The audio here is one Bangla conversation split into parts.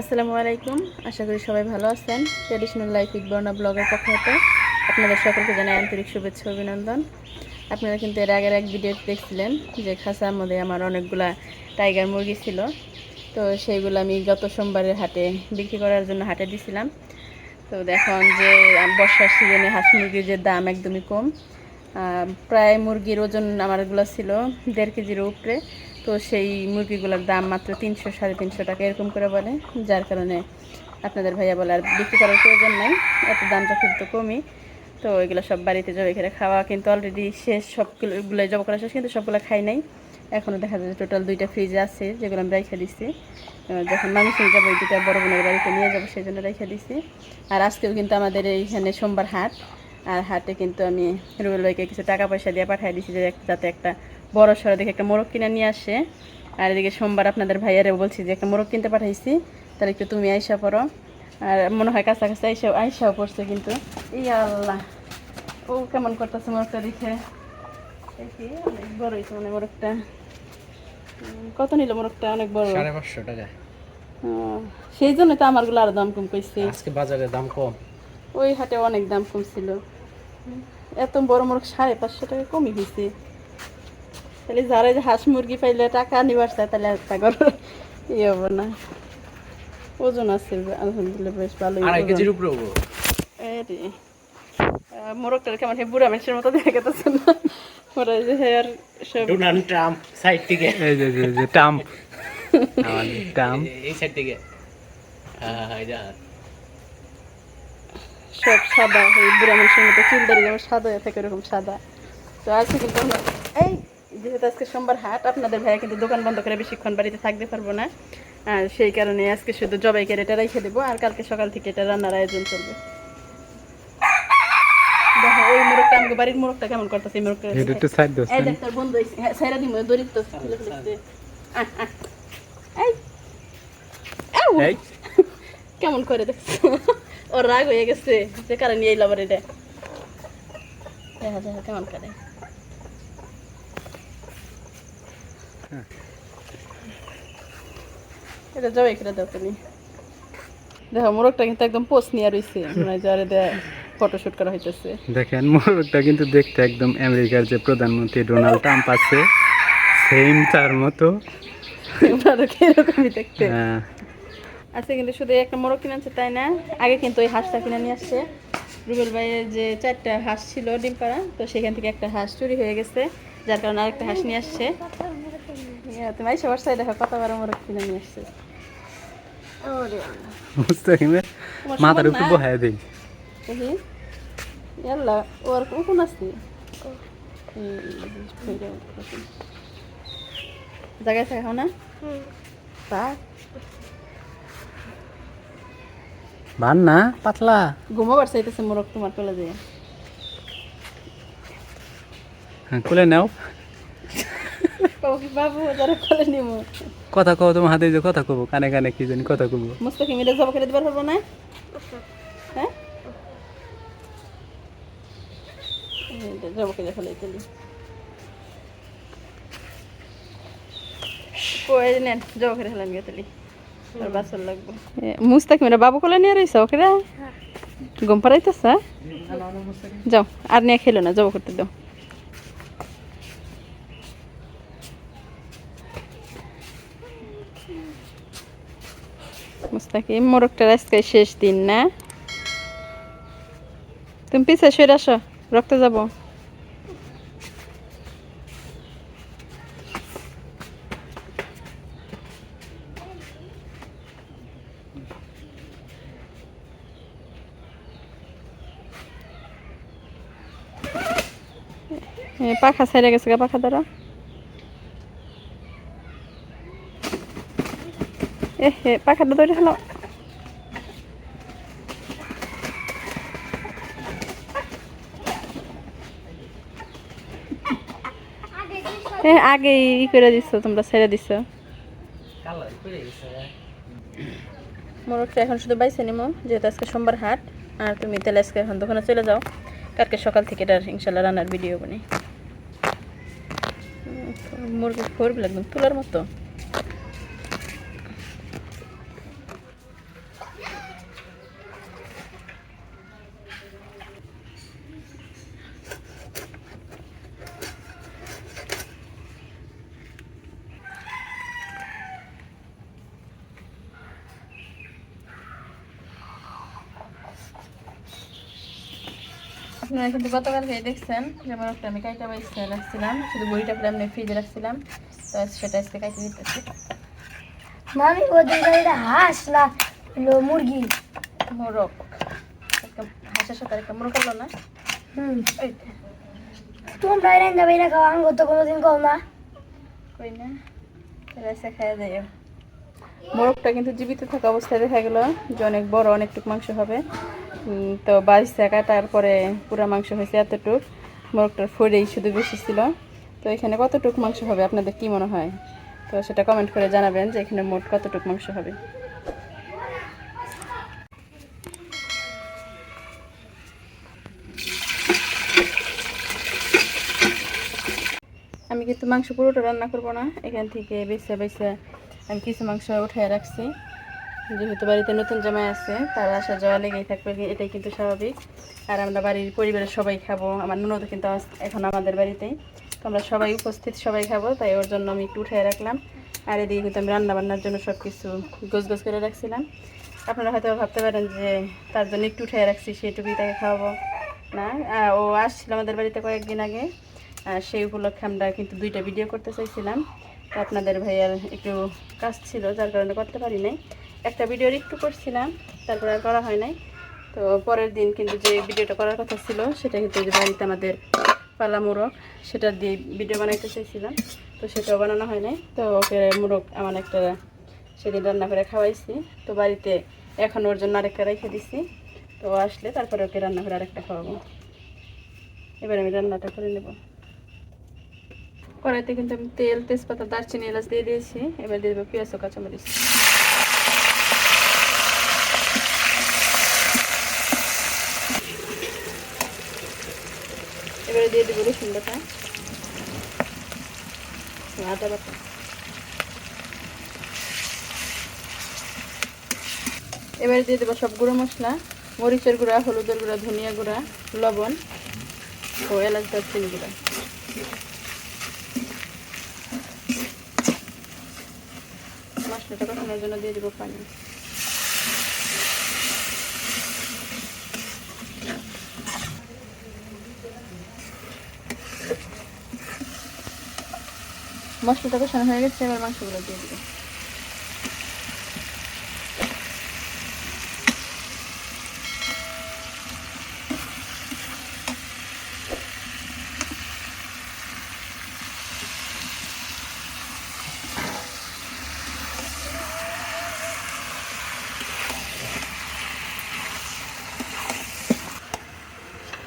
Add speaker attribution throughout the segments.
Speaker 1: আসসালামু আলাইকুম। আশা করি সবাই ভালো আছেন। ট্র্যাডিশনাল লাইফ উইথ বর্ণা ব্লগের পক্ষ হতে আপনাদের সকলকে জানাই আন্তরিক শুভেচ্ছা অভিনন্দন। আপনারা কিন্তু এর আগের এক ভিডিও দেখছিলেন যে খাঁচার মধ্যে আমার অনেকগুলা টাইগার মুরগি ছিল। তো সেইগুলো আমি গত সোমবারের হাটে বিক্রি করার জন্য হাটে দিছিলাম। তো দেখুন যে বর্ষার সিজনে হাঁস মুরগির যে দাম একদমই কম। প্রায় মুরগির ওজন আমারগুলো ছিল দেড় কেজির উপরে। তো সেই মুরগিগুলোর দাম মাত্র তিনশো, সাড়ে তিনশো টাকা এরকম করে বলে। যার কারণে আপনাদের ভাইয়া বলে, আর বিক্রি করার প্রয়োজন নাই, এত দামটা কিন্তু কমই। তো এগুলো সব বাড়িতে জবে করে খাওয়া কিন্তু অলরেডি শেষ সবগুলো জব করা শেষ, কিন্তু সবগুলো খাই নাই। এখনও দেখা যায় টোটাল দুইটা ফ্রিজ আছে, যেগুলো আমি রেখে দিছি। যখন মানুষ নিয়ে যাব দুটা বড় বোনের বাড়িতে নিয়ে যাব, সেই জন্য রেখে দিছি। আর আজকেও কিন্তু আমাদের এইখানে সোমবার হাট। আর হাটে কিন্তু আমি রুবেল ভাইকে কিছু টাকা পয়সা দিয়ে পাঠিয়ে দিছি যে যাতে একটা বড় সড়ো দেখে একটা মোরগ কিনে নিয়ে আসে। আর এদিকে সোমবার আপনাদের ভাইয়ারেও বলছি যে একটা মোরগ কিনতে পাঠাইছি তাহলে একটু তুমি আইসা পড়ো। আর মনে হয় কাছাকাছি আইসা আইসাও পড়ছে কিন্তু। ইয়া আল্লাহ ও কেমন করতেছে মোরগটা দেখে। দেখি অনেক বড় হয়েছে মানে মোরগটা। কত নিল মোরগটা? অনেক বড়।
Speaker 2: সাড়ে পাঁচশো টাকা।
Speaker 1: সেই জন্য তো আমারগুলো আরও দাম কম কইছে।
Speaker 2: আজকে বাজারে দাম কম।
Speaker 1: ওই হাটে অনেক দাম কম ছিল এত বড় মোরগ সাড়ে পাঁচশো টাকা কমই হয়েছে তাহলে যারা যে হাঁস মুরগি পাইলে টাকা নিবার চায় তাহলে একটা টাকার ইয়ে হব না। ওজন আছে আলহামদুলিল্লাহ বেশ
Speaker 2: আড়াই কেজির উপরে হব।
Speaker 1: এরে কেমন হে বুড়া মানুষের মতো দেখা গেছে না। ওরা যে হেয়ার সব
Speaker 2: ডোনাল্ড ট্রাম্প সাইড থেকে।
Speaker 3: এই যে যে যে টাম্প আমাদের
Speaker 2: এই সাইড থেকে। হ্যাঁ হ্যাঁ
Speaker 1: সব সাদা এই বুড়া মানুষের মতো চুল দাঁড়িয়ে যেমন সাদা থাকে ওরকম সাদা। তো আজকে কিন্তু যেহেতু আজকে সোমবার হাট আপনাদের ভাইয়া কিন্তু দোকান বন্ধ করে বেশিক্ষণ বাড়িতে থাকতে পারব না। আর সেই কারণে আজকে শুধু জবাই করে এটা রেখে দেবো আর কালকে সকাল থেকে এটা রান্নার আয়োজন চলবে। দেখো ওই মোরগটা আমাকে বাড়ির মোরগটা কেমন করতেছে মোরগটা এই বন্ধু হ্যাঁ সাইরা দিমু দরিদ্র তো খুলে খুলে দে। আহ, আহ। এই। আউ!
Speaker 3: এই।
Speaker 1: কেমন করে দেখছ? ওর রাগ হয়ে গেছে যে কারণে এই লাভার এটা। দেখা দেখা কেমন করে। এটা যাবে করে দাও তুমি। দেখো মোরগটা কিন্তু একদম পোস্ট নিয়ে রয়েছে মানে যারে দেয় ফটোশুট করা হইতেছে।
Speaker 3: দেখেন মোরগটা কিন্তু দেখতে একদম আমেরিকার যে প্রধানমন্ত্রী ডোনাল্ড ট্রাম্প আছে সেম তার মতো।
Speaker 1: এরকমই দেখতে?
Speaker 3: হ্যাঁ,
Speaker 1: আজকে কিন্তু শুধু একটা মোরগ কিনে আনছে তাই না? আগে কিন্তু ওই হাঁসটা কিনে নিয়ে আসছে। রুবেল ভাইয়ের যে চারটা হাঁস ছিল ডিম পাড়া তো সেখান থেকে একটা হাঁস চুরি হয়ে গেছে যার কারণে আরেকটা হাঁস নিয়ে আসছে। তুমি আইসা বাসায় দেখো কত বড় মোরগ কিনে নিয়ে আসছে।
Speaker 3: মুস্তাকিমের
Speaker 1: তোমার
Speaker 3: মাথার উপর? বহায় দিই
Speaker 1: ইয়াল্লা ওর কোন আছে জায়গায় থাকা না
Speaker 3: ভান না পাতলা
Speaker 1: ঘুমাবার চাইতেছে মোরগ তোমার কোলে দিয়ে
Speaker 3: হ্যাঁ কোলে নাও
Speaker 1: বাবু যারা কোলে নিব
Speaker 3: কথা কও তোমার হাতে যে কথা কব কানে কানে কি জানি কথা কব।
Speaker 1: মুস্তাকি মিলে জব করে দিবার পারব না? হ্যাঁ? জব করে ফেলে চলি কই নেন জব করে ফেলেন গে চলি। আর বাসর লাগবো। মুস্তাকি মেরা বাবু কোলে নিয়ে রইছ ওকে গম পারাইতেছ যাও আর নিয়ে খেলো না জব করতে দাও। মুস্তাকিম মোরগটার আজকে শেষ দিন, না? তুমি পিছিয়ে সরে আসো, রক্ত যাব। পাখা ছেড়ে গেছে পাখা ধরো। এ হে পাখাটা ধরে এ, আগে ই করে দিছো, তোমরা ছেড়ে দিছো। মোরগটা এখন শুধু বাইছে নিমো, যেহেতু আজকে সোমবার হাট, আর তুমি তাহলে আজকে এখন দোকানে চলে যাও। কালকে সকাল থেকে এটার ইনশাল্লাহ রান্নার ভিডিও বানি মুরগি ফোরগুলো একদম তুলার মতো। আপনারা কিন্তু গতকালকে দেখছেন যে মোরগটা আমি কাইটা বাইসে রাখছিলাম শুধু বড়িটা প্রায় আমি ফ্রিজে রাখছিলাম তো সেটা আজকে কাইতে দিতেছি।
Speaker 4: মামি ওদের এটা হাঁস না মুরগি।
Speaker 1: মোরগ। হাঁসের সাথে একটা মোরগ হলো না?
Speaker 4: হুম। তোমরা এরাই না বাইরে খাওয়া আঙ্গ তো কোনোদিন কও না।
Speaker 1: কই না? তাহলে এসে খেয়ে যাই মোরগটা কিন্তু জীবিত থাকা অবস্থায় দেখা গেল যে অনেক বড় অনেকটুক মাংস হবে। তো বাড়িতে কাটার পরে পুরো মাংস হয়েছে এতটুক। মোরগটার ফোরেই শুধু বেশি ছিল। তো এখানে কতটুক মাংস হবে, আপনাদের কি মনে হয়? তো সেটা কমেন্ট করে জানাবেন যে এখানে মোট কতটুক মাংস হবে। আমি কিন্তু মাংস পুরোটা রান্না করব না। এখান থেকে বেছে বেছে আমি কিছু মাংস উঠিয়ে রাখছি। যেহেতু বাড়িতে নতুন জামাই আছে, তার আসা যাওয়া লেগেই থাকবে, এটাই কিন্তু স্বাভাবিক। আর আমরা বাড়ির পরিবারের সবাই খাব, আমার ননদ কিন্তু এখন আমাদের বাড়িতেই। তো আমরা সবাই উপস্থিত, সবাই খাব, তাই ওর জন্য আমি একটু উঠিয়ে রাখলাম। আর এদিকে কিন্তু আমি রান্নাবান্নার জন্য সব কিছু গোছ গোছ করে রাখছিলাম। আপনারা হয়তো ভাবতে পারেন যে তার জন্য একটু উঠিয়ে রাখছি, সেটুকুই তাকে খাওয়াবো। না ও আসছিল আমাদের বাড়িতে কয়েকদিন আগে। সেই উপলক্ষে আমরা কিন্তু দুইটা ভিডিও করতে চাইছিলাম। তো আপনাদের ভাইয়ার একটু কাজ ছিল, যার কারণে করতে পারি নাই। একটা ভিডিওর একটু করছিলাম, তারপরে আর করা হয় নাই। তো পরের দিন কিন্তু যে ভিডিওটা করার কথা ছিল, সেটা কিন্তু যে বাড়িতে আমাদের পালা মোরগ, সেটা দিয়ে ভিডিও বানাইতে চাইছিলাম, তো সেটাও বানানো হয় নাই। তো ওকে মোরগ আমার একটা সেদিন রান্না করে খাওয়াইছি, তো বাড়িতে এখন ওর জন্য আরেকটা রেখে দিছি। তো আসলে তারপরে ওকে রান্না করে আরেকটা খাওয়াবো। এবার আমি রান্নাটা করে নেব। কড়াইতে কিন্তু আমি তেল, তেজপাতা, দারচিনি, এলাচ দিয়ে দিয়েছি। এবার দিয়ে দেবো পেঁয়াজ ও কাঁচামরিচ। এবারে দিয়ে দেবো রসুন বাটা। আদা বাটা। এবারে দিয়ে দেবো সব গুঁড়ো মশলা। মরিচের গুঁড়া, হলুদের গুঁড়া, ধনিয়া গুঁড়া, লবণ ও এলাচ, দারচিনি গুঁড়া। মশলাটা কষানোর জন্য দিয়ে দেবো পানি। মশলাটা কষানো হয়ে গেছে এবার মাংসগুলো দিয়ে দেবো।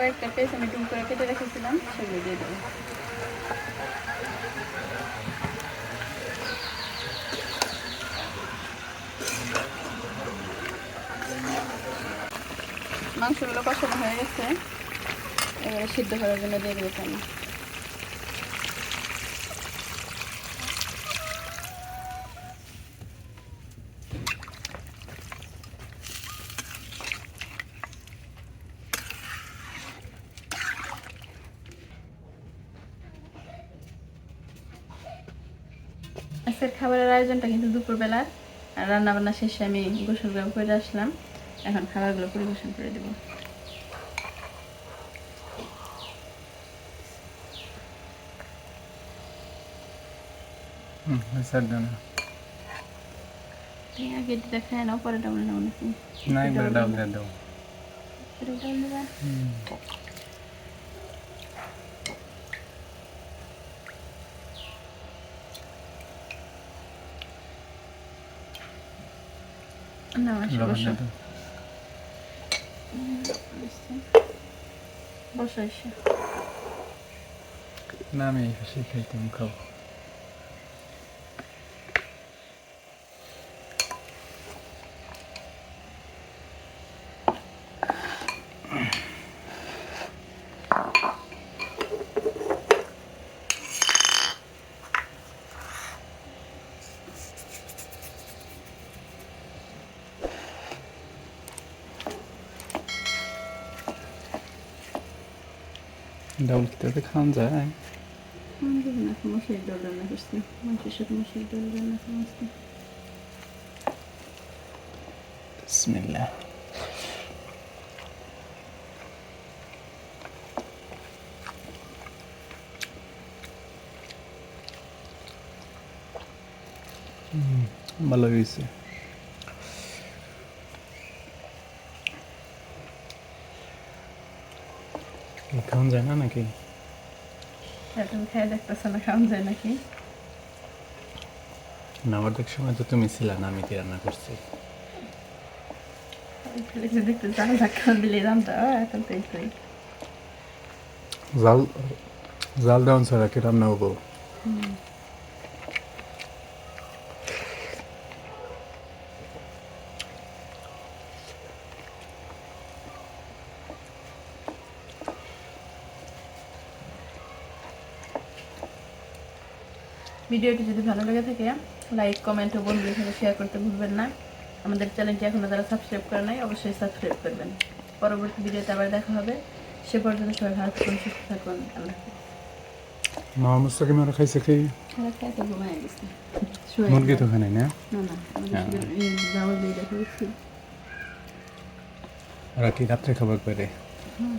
Speaker 1: কয়েকটা পেস আমি ডুম করে কেটে রেখেছিলাম, সেগুলো দিয়ে দেবো। মাংসগুলো কষানো হয়ে গেছে। এবারে সিদ্ধ করার জন্য দিয়ে দিয়েছি পানি আজকের খাবারের আয়োজনটা কিন্তু দুপুরবেলা আর রান্না বান্না শেষে আমি গোসল করে আসলাম। এখন খাবারগুলো পরিবেশন করে দেবো। আগে দেখায় নাও পরে নাকি?
Speaker 3: না একবারে ডাল দিয়ে দাও
Speaker 1: পরে ডাবল দেবা না বসো। বসো এসে।
Speaker 3: না আমি খাইতাম খাও। ডাউল খেতে খান যায়
Speaker 1: Mandır ne konuşuyor dörlerine işte. Mançeşe konuşuyor dörlerine konuşuyor.
Speaker 3: Bismillah. Hmm, malavisi. খাওয়ান যায় না নাকি
Speaker 1: এখন খাই দেখতেছো না যায় নাকি
Speaker 3: না অর্ধেক সময় তো তুমি ছিলা না আমি কি রান্না করছি
Speaker 1: দেখতে জাল ধাক্কা দিলে দামটা এখন তো এইটাই
Speaker 3: জাল জাল দেওয়ান ছাড়া কি রান্না হব
Speaker 1: ভিডিওটি যদি ভালো লেগে থাকে লাইক কমেন্ট ও বন্ধুদের সাথে শেয়ার করতে ভুলবেন না। আমাদের চ্যানেলটি এখনও যারা সাবস্ক্রাইব করে নাই অবশ্যই সাবস্ক্রাইব করবেন। পরবর্তী ভিডিওতে আবার দেখা হবে। সে পর্যন্ত সবাই ভালো থাকুন সুস্থ থাকুন। আল্লাহ
Speaker 3: মা খাইছে মুরগি তো খানে না।
Speaker 1: দিয়ে দেখে
Speaker 3: রাত্রে খাবার করে।
Speaker 1: হুম।